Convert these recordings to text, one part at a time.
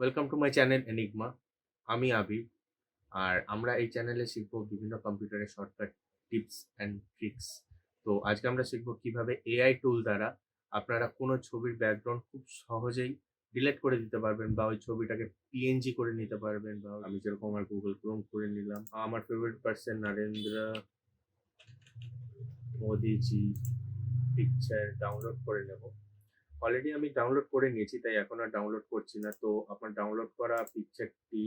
Welcome to my channel enigma আমি আবির আর আমরা এই চ্যানেলে শিখব বিভিন্ন কম্পিউটারের শর্টকাট টিপস অ্যান্ড ট্রিক্স তো আজকে আমরা শিখব কীভাবে এআই টুল দ্বারা আপনারা কোনো ছবির ব্যাকগ্রাউন্ড খুব সহজেই ডিলিট করে দিতে পারবেন বা ওই ছবিটাকে পিএনজি করে নিতে পারবেন বা আমি যেরকম আমার গুগল ক্রোম করে নিলাম। আমার ফেভারিট পার্সন নরেন্দ্র মোদিজি পিকচার ডাউনলোড করে নেব। অলরেডি আমি ডাউনলোড করে নিয়েছি তাই এখন আর ডাউনলোড করছি না। তো আপনার ডাউনলোড করা পিকচারটি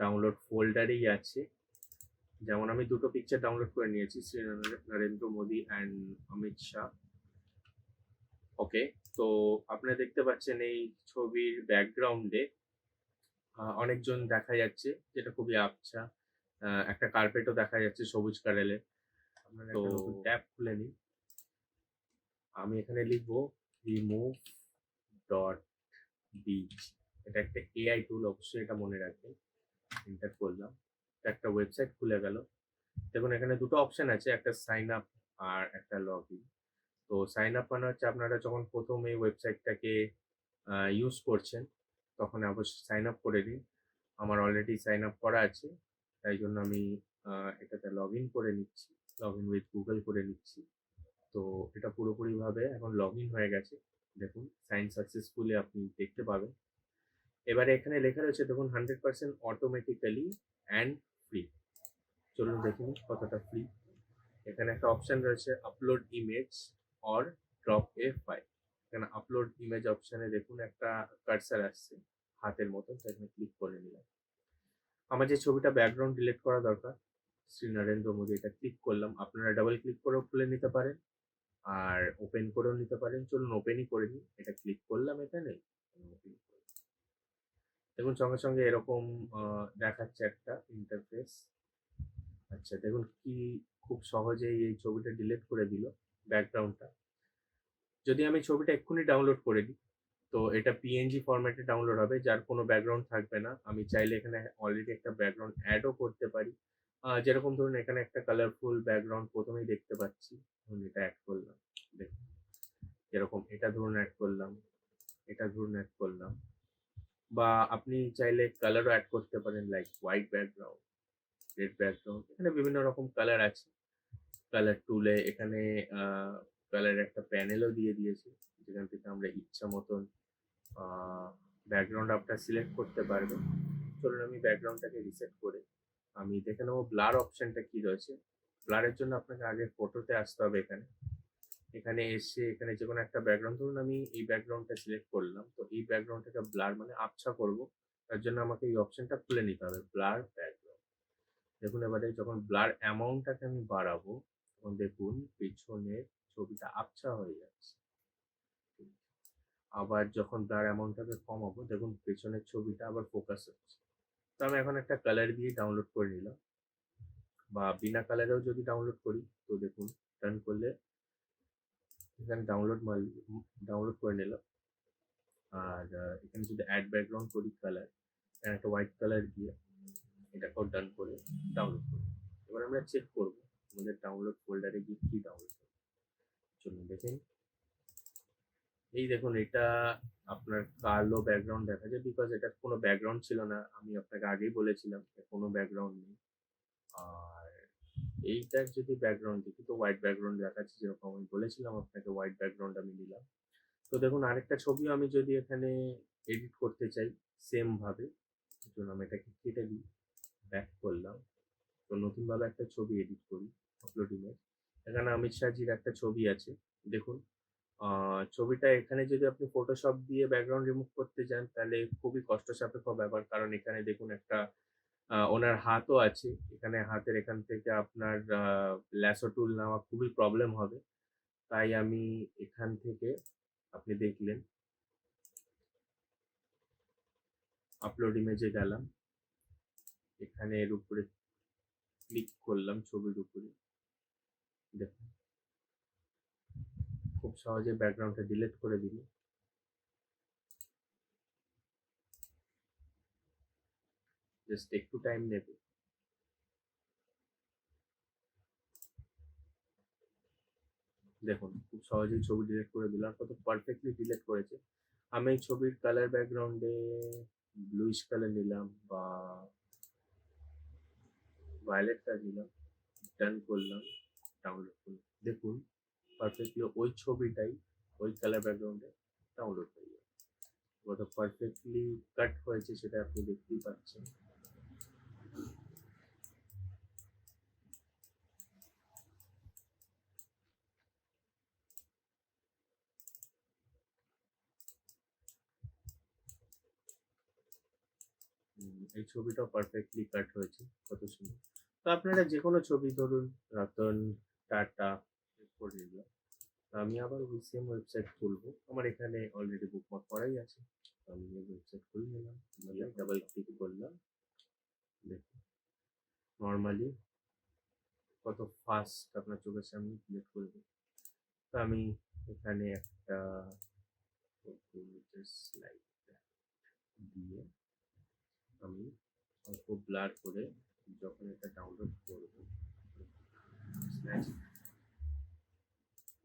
ডাউনলোড ফোল্ডারেই আছে। যেমন আমি দুটো পিকচার ডাউনলোড করে নিয়েছি শ্রী নরেন্দ্র মোদী অ্যান্ড অমিত শাহ। ওকে তো আপনারা দেখতে পাচ্ছেন এই ছবির ব্যাকগ্রাউন্ডে অনেকজন দেখা যাচ্ছে যেটা খুবই আবছা। আহ, একটা কার্পেটও দেখা যাচ্ছে সবুজ কালারে তো ট্যাব খুলে নিই আমি এখানে লিখব রিমুভ ডট বিচ এটা একটা এআই টুল অবশ্যই এটা মনে রাখবেন। এন্টার করলাম। একটা ওয়েবসাইট খুলে গেল। দেখুন, এখানে দুটো অপশন আছে, একটা সাইন আপ আর একটা লগ ইন তো সাইন আপ মানে হচ্ছে আপনারা যখন প্রথম এই ওয়েবসাইটটাকে ইউজ করছেন, তখন অবশ্যই সাইন আপ করে দিন। আমার অলরেডি সাইন আপ করা আছে, তাই জন্য আমি এটাতে লগ ইন করে নিচ্ছি। লগ ইন উইথ গুগল করে নিচ্ছি। তো এটা পুরোপুরিভাবে এখন লগ ইন হয়ে গেছে। দেখুন সাইন সাকসেসফুলি আপনি দেখতে পাবেন। এবারে এখানে লেখা রয়েছে, দেখুন hundred percent automatically and free চলুন দেখুন কতটা ফ্রি এখানে একটা অপশন রয়েছে upload image or drop a file এখানে আপলোড ইমেজ অপশনে দেখুন, একটা কার্সার আসছে হাতের মতো সেখানে ক্লিক করে নিলাম। আমার যে ছবিটা ব্যাকগ্রাউন্ড ডিলিট করা দরকার, শ্রী নরেন্দ্র মোদী, এটা ক্লিক করলাম। আপনারা ডাবল ক্লিক করেও খুলে নিতে পারেন। আর ওপেন করেও নিতে পারেন। চলুন ওপেনই করে নিই। এটা ক্লিক করলাম এখানে। দেখুন, সঙ্গে সঙ্গে এরকম দেখাচ্ছে একটা ইন্টারফেস আচ্ছা দেখুন কি খুব সহজেই এই ছবিটা ডিলিট করে দিল ব্যাকগ্রাউন্ডটা যদি আমি ছবিটা এক্ষুনি ডাউনলোড করে দিই, তো এটা পিএনজি ফরম্যাটে ডাউনলোড হবে। যার কোনো ব্যাকগ্রাউন্ড থাকবে না। আমি চাইলে এখানে অলরেডি একটা ব্যাকগ্রাউন্ড অ্যাডও করতে পারি। যেরকম ধরুন এখানে একটা কালারফুল ব্যাকগ্রাউন্ড প্রথমেই দেখতে পাচ্ছি। ধরুন এটা অ্যাড করলাম। দেখুন যেরকম এটা ধরুন অ্যাড করলাম, এটা ধরুন অ্যাড করলাম। বা আপনি চাইলে কালারও অ্যাড করতে পারেন like white background red background এখানে বিভিন্ন রকম কালার আছে। কালার টুলে এখানে কালার একটা প্যানেলও দিয়ে দিয়েছে। যেখান থেকে আমরা ইচ্ছা মতন ব্যাকগ্রাউন্ড আপনার সিলেক্ট করতে পারবেন। চলুন আমি ব্যাকগ্রাউন্ডটাকে রিসেট করে আমি দেখে নেব ব্লার অপশনটা কি রয়েছে। ব্লারের জন্য আপনাকে আগে ফটোতে আসতে হবে এখানে। এখানে এসে এখানে যে কোনো একটা ব্যাকগ্রাউন্ড ধরুন আমি এই ব্যাকগ্রাউন্ডটা সিলেক্ট করলাম, তো এই ব্যাকগ্রাউন্ডটাকে ব্লার মানে আবছা করব। তার জন্য আমাকে এই অপশনটা খুলে নিতে হবে, ব্লার ব্যাকগ্রাউন্ড দেখুন এবারে যখন ব্লার অ্যামাউন্টটাকে আমি বাড়াবো, তখন দেখুন পেছনের ছবিটা আবছা হয়ে যাচ্ছে। আবার যখন ব্লার অ্যামাউন্টটাকে কমাবো, দেখুন পেছনের ছবিটা আবার ফোকাস হচ্ছে। তো আমি এখন একটা কালার দিয়ে ডাউনলোড করে নিলাম। বা বিনা কালারেও যদি ডাউনলোড করি, তো দেখুন টার্ন করলে এখানে ডাউনলোড মাল ডাউনলোড করে নিলাম। আর এখানে যদি অ্যাড ব্যাকগ্রাউন্ড করি কালার একটা হোয়াইট কালার দিয়ে এটাকেও ডান করে ডাউনলোড করি। এবার আমরা চেক করব আমাদের ডাউনলোড ফোল্ডারে গিয়ে কি ডাউনলোড করব চলুন দেখেন এই দেখুন, এটা আপনার কালো ব্যাকগ্রাউন্ড দেখা যায় বিকজ এটার কোনো ব্যাকগ্রাউন্ড ছিল না। আমি আপনাকে আগেই বলেছিলাম কোনো ব্যাকগ্রাউন্ড নেই। আর এইটার যদি ব্যাকগ্রাউন্ড দেখি, তো হোয়াইট ব্যাকগ্রাউন্ড দেখাচ্ছে যেরকম আমি বলেছিলাম, আপনাকে হোয়াইট ব্যাকগ্রাউন্ড আমি নিলাম তো দেখুন, আরেকটা ছবিও আমি যদি এখানে এডিট করতে চাই সেম ভাবে ধরুন আমি এটাকে কেটে দিই ব্যাক করলাম। তো নতুনভাবে একটা ছবি এডিট করি আপলোড এখানে অমিত শাহজির একটা ছবি আছে, দেখুন। ছবিটা এখানে যদি আপনি ফটোশপ দিয়ে ব্যাকগ্রাউন্ড রিমুভ করতে যান, তাহলে খুবই কষ্ট সাপেক্ষ ব্যাপার। কারণ এখানে দেখুন একটা ওনার হাতও আছে। এখানে হাতের এখান থেকে আপনার ল্যাসো টুল নেওয়া খুবই প্রবলেম হবে। তাই আমি এখান থেকে আপনি দেখলেন। আপলোড ইমেজে গেলাম। এখানে এর উপরে ক্লিক করলাম ছবির উপরে। দেখুন। সহজে ব্যাকগ্রাউন্ডটা ডিলিট করে দিল জাস্ট একটু টাইম নেবে। দেখুন, খুব সহজেই ছবি ডিলিট করে দিলাম। কত পারফেক্টলি ডিলিট করেছে। আমি এই ছবির কালার ব্যাকগ্রাউন্ডে ব্লুইশ কালার নিলাম বা ভায়োলেট কালার নিলাম। ডান করলাম। ডাউনলোড করলাম। দেখুন পারফেক্টলি ওই ছবিটাই, ওই কালার ব্যাকগ্রাউন্ডে ডাউনলোড হয়ে যাবে। কত পারফেক্টলি কাট হয়েছে সেটা আপনি দেখতেই পাচ্ছেন। এই ছবিটাও পারফেক্টলি কাট হয়েছে, কত সুন্দর। তো আপনারা যে কোনো ছবি ধরুন, রতন, টাটা করে নিলাম আমি আবার ওই সেম ওয়েবসাইট খুলবো। আমার এখানে অলরেডি বুকমার্ক করাই আছে। আমি ওয়েবসাইট খুলে নিলাম। ডাবল ক্লিক করলাম। দেখুন। নর্মালি কত ফাস্ট আপনার চোখের সামনে ক্লিক করবে। তো আমি এখানে একটা স্লাইড দিয়ে আমি অল্প ব্লার করে যখন এটা ডাউনলোড করব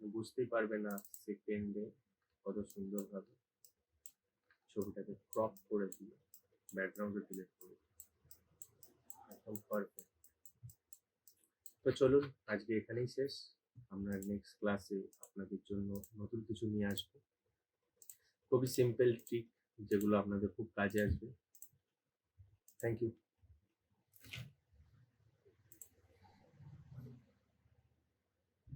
বুঝতেই পারবে না সেকেন্ডে কত সুন্দরভাবে ছবিটাকে ক্রপ করে দিয়ে ব্যাকগ্রাউন্ডে ডিলিট করে একদম পারফেক্ট তো চলুন, আজকে এখানেই শেষ। আমরা নেক্সট ক্লাসে আপনাদের জন্য নতুন কিছু নিয়ে আসব। খুবই সিম্পল ট্রিক যেগুলো আপনাদের খুব কাজে আসবে। Thank you